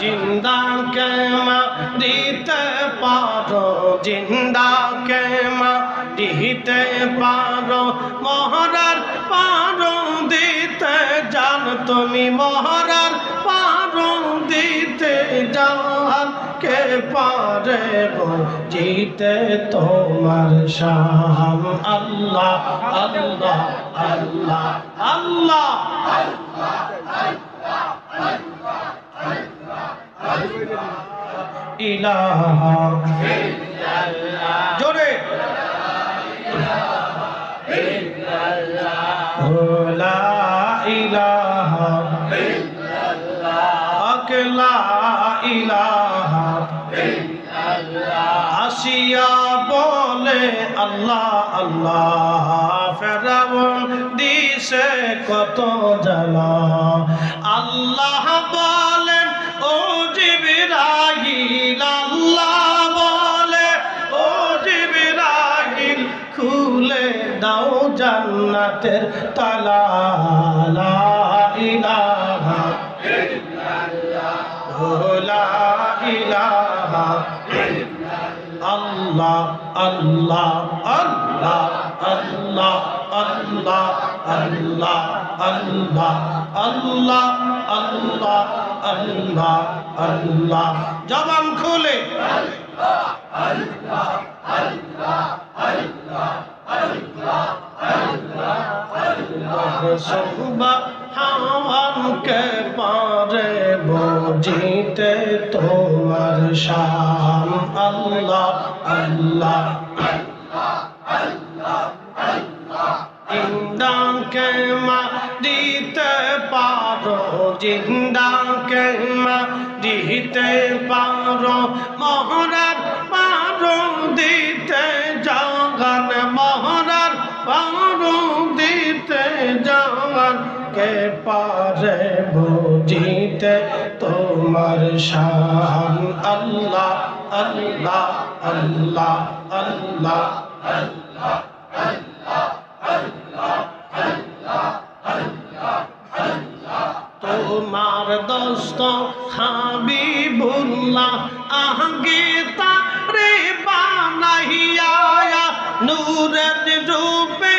জিন্দা কেমা দিতে পারো জিন্দা কেমা দিতে পারো মহারার পারো দিতে জান তুমি মহারার পারো দিতে জান কে পারে জিতে তোমার শাম আল্লাহ আল্লাহ আল্লাহ আল্লাহ ইলাহা জোরে। লা ইলাহা আকলা ইলাহা আসিয়া বলে আল্লাহ আল্লাহ। ফেরাউন দিছে কত জ্বালা। আল্লাহ জান্নাতের তালা লা ইলাহা আল্লাহ আল্লাহ আল্লাহ আল্লাহ আল্লাহ আল্লাহ আল্লাহ আল্লাহ আল্লাহ আল্লাহ আল্লাহ জবান খুলে হাওয়ানকে পারে বুঝিতে তোমার শাম আল্লাহ আল্লাহ ইন্দাকে মা দিতে পারো জিন্দাকে মা দিতে পারো মহরার পারো দিতে বুঝিতে তোমার শান। আল্লাহ আল্লাহ আল্লাহ আল্লাহ, তোমার দোস্ত হাবিবুল্লাহ, আহগে তারে বানাইয়া নূরের রূপে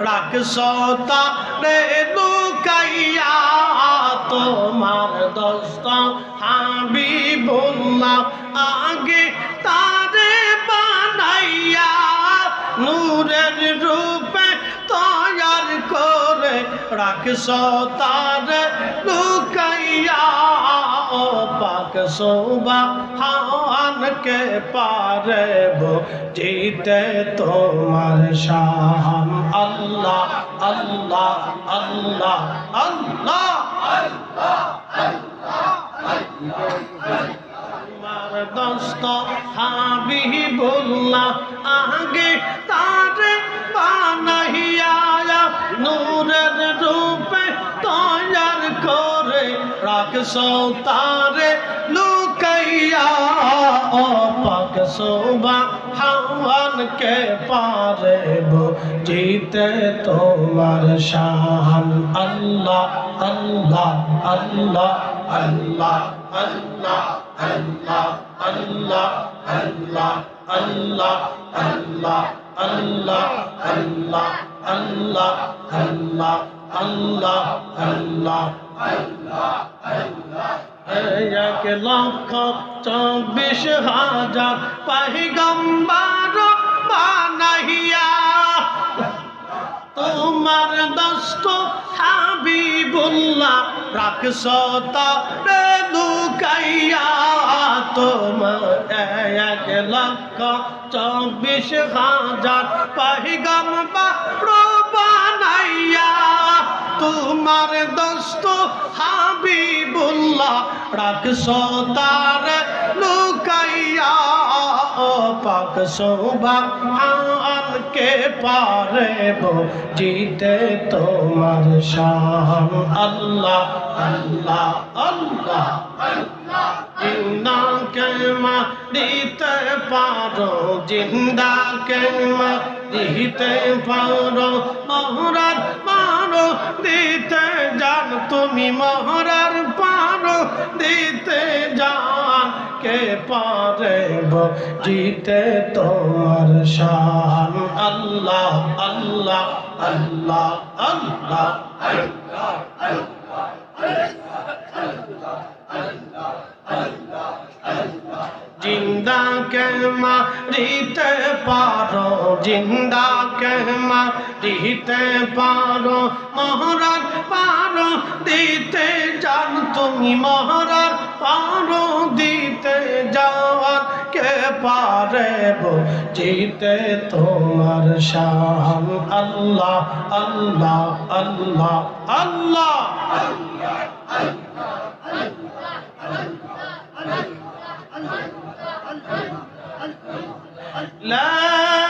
রাখছ তারে লুকাইয়া তোমার দোস্ত হাবিবুল্লাহ আগে তারে বানাইয়া নূরের রূপে তৈয়ার করে রাখছ তার লুকাইয়া সুবাহানকে পারব জিতে তোমার শাম আল্লাহ আল্লাহ আল্লাহ আল্লাহ আল্লাহ। আল্লাহ আমার দস্ত হাবি বললা আগে তার বানাহিয়া নূরের রূপে তৈয়ার করে রাখছ তারে। সোবা হাওয়ানকে পারে জিতে তোমার শান আল্লাহ আল্লাহ আল্লাহ আল্লাহ আল্লাহ আল্লাহ আল্লাহ আল্লাহ আল্লাহ আল্লাহ আল্লাহ আল্লাহ আল্লাহ আল্লাহ আল্লাহ আল্লাহ এক লক্ষ চব্বিশ হাজার পাহিগম্বার বানাইয়া, তোমার দস্ত হাবিবুল্লাহ রাখছ তারে লুকাইয়া, তোমার এক লক্ষ চব্বিশ হাজার পাহিগম্বার বানাইয়া। তোমার দোস্ত হাবিবুল্লাহ রাখছ তার লুকাইয়া পাক শোভা কে পারে জিতে তোমার শাম আল্লাহ আল্লাহ আল্লাহ জিন্দা কেমা দিতে পারো জিন্দা কেমা দিতে পারো। মহরার পারো দিতে যান তুমি মহরার পার দিতে যান কে পারে জিতে তোমার শান আল্লাহ আল্লাহ আল্লাহ আল্লাহ জিন্দা কে মা জিতে পা জিন্দা কে মারিতে পারো মহারাজ পারো দিতে যান তুমি মহারাজ পারো দিতে যাওয়ার কে পারে জিতে তোমার শান আল্লাহ আল্লাহ আল্লাহ আল্লাহ لا